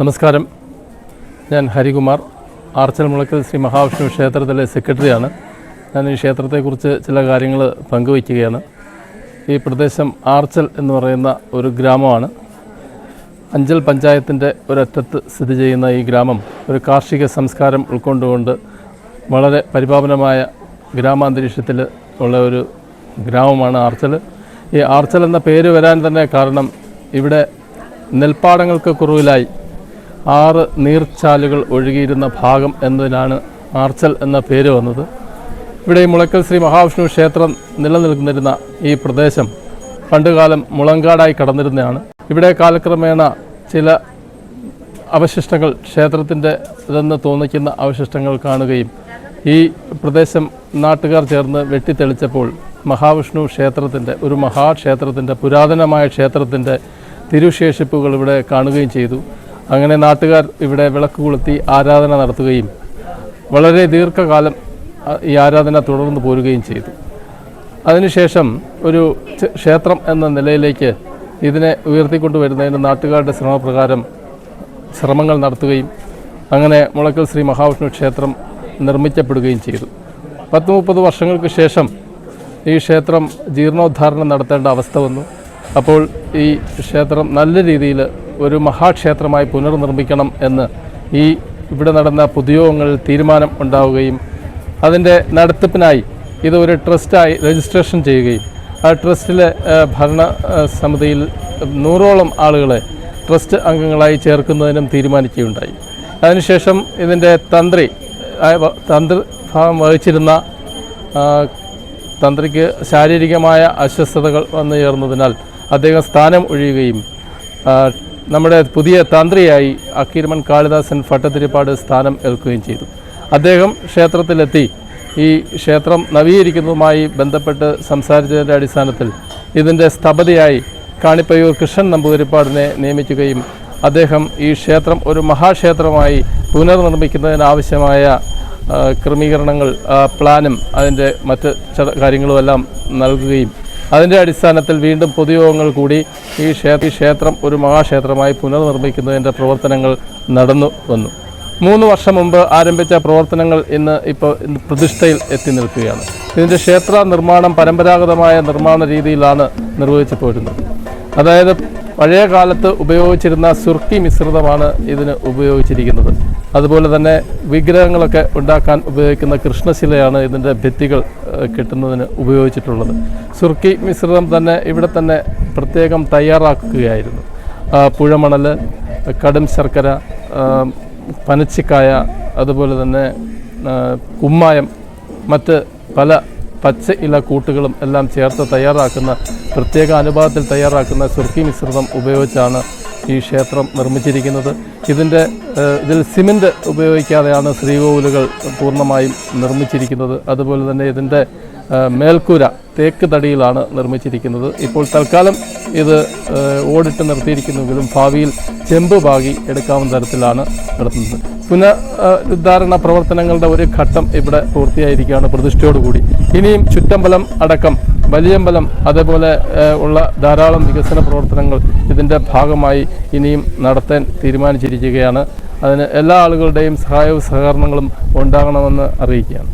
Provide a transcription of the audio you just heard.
നമസ്കാരം. ഞാൻ ഹരികുമാർ. ആർച്ചൽ മുളക്കൽ ശ്രീ മഹാവിഷ്ണു ക്ഷേത്രത്തിലെ സെക്രട്ടറിയാണ്. ഞാൻ ഈ ക്ഷേത്രത്തെക്കുറിച്ച് ചില കാര്യങ്ങൾ പങ്കുവയ്ക്കുകയാണ്. ഈ പ്രദേശം ആർച്ചൽ എന്ന് പറയുന്ന ഒരു ഗ്രാമമാണ്. അഞ്ചൽ പഞ്ചായത്തിന്റെ ഒരറ്റത്ത് സ്ഥിതി ചെയ്യുന്ന ഈ ഗ്രാമം ഒരു കാർഷിക സംസ്കാരം ഉൾക്കൊണ്ടുകൊണ്ട് വളരെ പരിപാവനമായ ഗ്രാമാന്തരീക്ഷത്തിൽ ഉള്ള ഒരു ഗ്രാമമാണ് ആർച്ചൽ. ഈ ആർച്ചൽ എന്ന പേര് വരാൻ തന്നെ കാരണം ഇവിടെ നെൽപ്പാടങ്ങൾക്ക് കുറവിലായി ആറ് നീർച്ചാലുകൾ ഒഴുകിയിരുന്ന ഭാഗം എന്നതിനാണ് ആർച്ചൽ എന്ന പേര് വന്നത്. ഇവിടെ മുളക്കൽ ശ്രീ മഹാവിഷ്ണു ക്ഷേത്രം നിലനിൽക്കുന്നിരുന്ന ഈ പ്രദേശം പണ്ടുകാലം മുളങ്കാടായി കടന്നിരുന്നതാണ്. ഇവിടെ കാലക്രമേണ ചില അവശിഷ്ടങ്ങൾ ക്ഷേത്രത്തിന്റെ ഇതെന്ന് തോന്നിക്കുന്ന അവശിഷ്ടങ്ങൾ കാണുകയും ഈ പ്രദേശം നാട്ടുകാർ ചേർന്ന് വെട്ടിത്തെളിച്ചപ്പോൾ മഹാവിഷ്ണു ക്ഷേത്രത്തിന്റെ ഒരു മഹാക്ഷേത്രത്തിന്റെ പുരാതനമായ ക്ഷേത്രത്തിന്റെ തിരുശേഷിപ്പുകൾ ഇവിടെ കാണുകയും ചെയ്തു. അങ്ങനെ നാട്ടുകാർ ഇവിടെ വിളക്ക് കൊളുത്തി ആരാധന നടത്തുകയും വളരെ ദീർഘകാലം ഈ ആരാധന തുടർന്നു പോരുകയും ചെയ്തു. അതിനുശേഷം ഒരു ക്ഷേത്രം എന്ന നിലയിലേക്ക് ഇതിനെ ഉയർത്തിക്കൊണ്ടുവരുന്നതിന് നാട്ടുകാരുടെ ശ്രമപ്രകാരം ശ്രമങ്ങൾ നടത്തുകയും അങ്ങനെ മുളക്കൽ ശ്രീ മഹാവിഷ്ണു ക്ഷേത്രം നിർമ്മിക്കപ്പെടുകയും ചെയ്തു. പത്ത് മുപ്പത് വർഷങ്ങൾക്ക് ശേഷം ഈ ക്ഷേത്രം ജീർണോദ്ധാരണം നടത്തേണ്ട അവസ്ഥ വന്നു. അപ്പോൾ ഈ ക്ഷേത്രം നല്ല രീതിയിൽ ഒരു മഹാക്ഷേത്രമായി പുനർനിർമ്മിക്കണം എന്ന് ഈ ഇവിടെ നടന്ന പൊതുയോഗങ്ങളിൽ തീരുമാനം ഉണ്ടാവുകയും അതിന്റെ നടത്തിപ്പിനായി ഇത് ഒരു ട്രസ്റ്റായി രജിസ്ട്രേഷൻ ചെയ്യുകയും ആ ട്രസ്റ്റിലെ ഭരണ സമിതിയിൽ നൂറോളം ആളുകളെ ട്രസ്റ്റ് അംഗങ്ങളായി ചേർക്കുന്നതിനും തീരുമാനിക്കുകയുണ്ടായി. അതിനുശേഷം ഇതിന്റെ തന്ത്രി തന്ത്രി ഭാഗം വഹിച്ചിരുന്ന തന്ത്രിക്ക് ശാരീരികമായ അസ്വസ്ഥതകൾ വന്നു ചേർന്നതിനാൽ അദ്ദേഹം സ്ഥാനം ഒഴിയുകയും നമ്മുടെ പുതിയ തന്ത്രിയായി അക്കീരമൻ കാളിദാസൻ ഭട്ടതിരിപ്പാട് സ്ഥാനം ഏൽക്കുകയും ചെയ്തു. അദ്ദേഹം ക്ഷേത്രത്തിലെത്തി. ഈ ക്ഷേത്രം നവീകരിക്കുന്നതുമായി ബന്ധപ്പെട്ട് സംസാരിച്ചതിന്റെ അടിസ്ഥാനത്തിൽ ഇതിന്റെ സ്ഥപതിയായി കാണിപ്പയ്യൂർ കൃഷ്ണൻ നമ്പൂതിരിപ്പാടിനെ നിയമിക്കുകയും അദ്ദേഹം ഈ ക്ഷേത്രം ഒരു മഹാക്ഷേത്രമായി പുനർനിർമ്മിക്കുന്നതിനാവശ്യമായ ക്രമീകരണങ്ങൾ പ്ലാനും അതിന്റെ മറ്റ് കാര്യങ്ങളുമെല്ലാം നൽകുകയും അതിന്റെ അടിസ്ഥാനത്തിൽ വീണ്ടും പൊതുയോഗങ്ങൾ കൂടി ഈ ക്ഷേത്ര ഒരു മഹാക്ഷേത്രമായി പുനർനിർമ്മിക്കുന്നതിന്റെ പ്രവർത്തനങ്ങൾ നടന്നു വന്നു. മൂന്ന് വർഷം മുമ്പ് ആരംഭിച്ച പ്രവർത്തനങ്ങൾ ഇന്ന് ഇപ്പോൾ പ്രതിഷ്ഠയിൽ എത്തി നിൽക്കുകയാണ്. ഇതിന്റെ ക്ഷേത്ര നിർമ്മാണം പരമ്പരാഗതമായ നിർമ്മാണ രീതിയിലാണ് നിർവഹിച്ചു പോരുന്നത്. അതായത് പഴയ കാലത്ത് ഉപയോഗിച്ചിരുന്ന സുർക്കി മിശ്രിതമാണ് ഇതിന് ഉപയോഗിച്ചിരിക്കുന്നത്. അതുപോലെ തന്നെ വിഗ്രഹങ്ങളൊക്കെ ഉണ്ടാക്കാൻ ഉപയോഗിക്കുന്ന കൃഷ്ണശിലയാണ് ഇതിന്റെ ഭിത്തികൾ കിട്ടുന്നതിന് ഉപയോഗിച്ചിട്ടുള്ളത്. സുർക്കി മിശ്രിതം തന്നെ ഇവിടെ തന്നെ പ്രത്യേകം തയ്യാറാക്കുകയായിരുന്നു. പുഴമണൽ കടും ശർക്കര പനച്ചിക്കായ അതുപോലെ തന്നെ കുമ്മായം മറ്റ് പല പച്ച ഇല കൂട്ടുകളും എല്ലാം ചേർത്ത് തയ്യാറാക്കുന്ന പ്രത്യേക അനുപാതത്തിൽ തയ്യാറാക്കുന്ന സുർക്കി മിശ്രിതം ഉപയോഗിച്ചാണ് ഈ ക്ഷേത്രം നിർമ്മിച്ചിരിക്കുന്നത്. ഇതിന്റെ ഇതിൽ സിമന്റ് ഉപയോഗിക്കാതെയാണ് ശ്രീകോവിലുകൾ പൂർണമായും നിർമ്മിച്ചിരിക്കുന്നത്. അതുപോലെ തന്നെ ഇതിന്റെ മേൽക്കൂര തേക്ക് തടിയിലാണ് നിർമ്മിച്ചിരിക്കുന്നത്. ഇപ്പോൾ തൽക്കാലം ഇത് ഓടിട്ട് നിർത്തിയിരിക്കുന്നുവെങ്കിലും ഭാവിയിൽ ചെമ്പ് പാകി എടുക്കാവുന്ന തരത്തിലാണ് നടത്തുന്നത്. പുനരുദ്ധാരണ പ്രവർത്തനങ്ങളുടെ ഒരു ഘട്ടം ഇവിടെ പൂർത്തിയായിരിക്കുകയാണ് പ്രതിഷ്ഠയോടുകൂടി. ഇനിയും ചുറ്റമ്പലം അടക്കം വലിയമ്പലം അതേപോലെ ഉള്ള ധാരാളം വികസന പ്രവർത്തനങ്ങൾ ഇതിന്റെ ഭാഗമായി ഇനിയും നടത്താൻ തീരുമാനിച്ചിരിക്കുകയാണ്. അതിന് എല്ലാ ആളുകളുടെയും സഹായവും സഹകരണങ്ങളും ഉണ്ടാകണമെന്ന് അറിയിക്കുകയാണ്.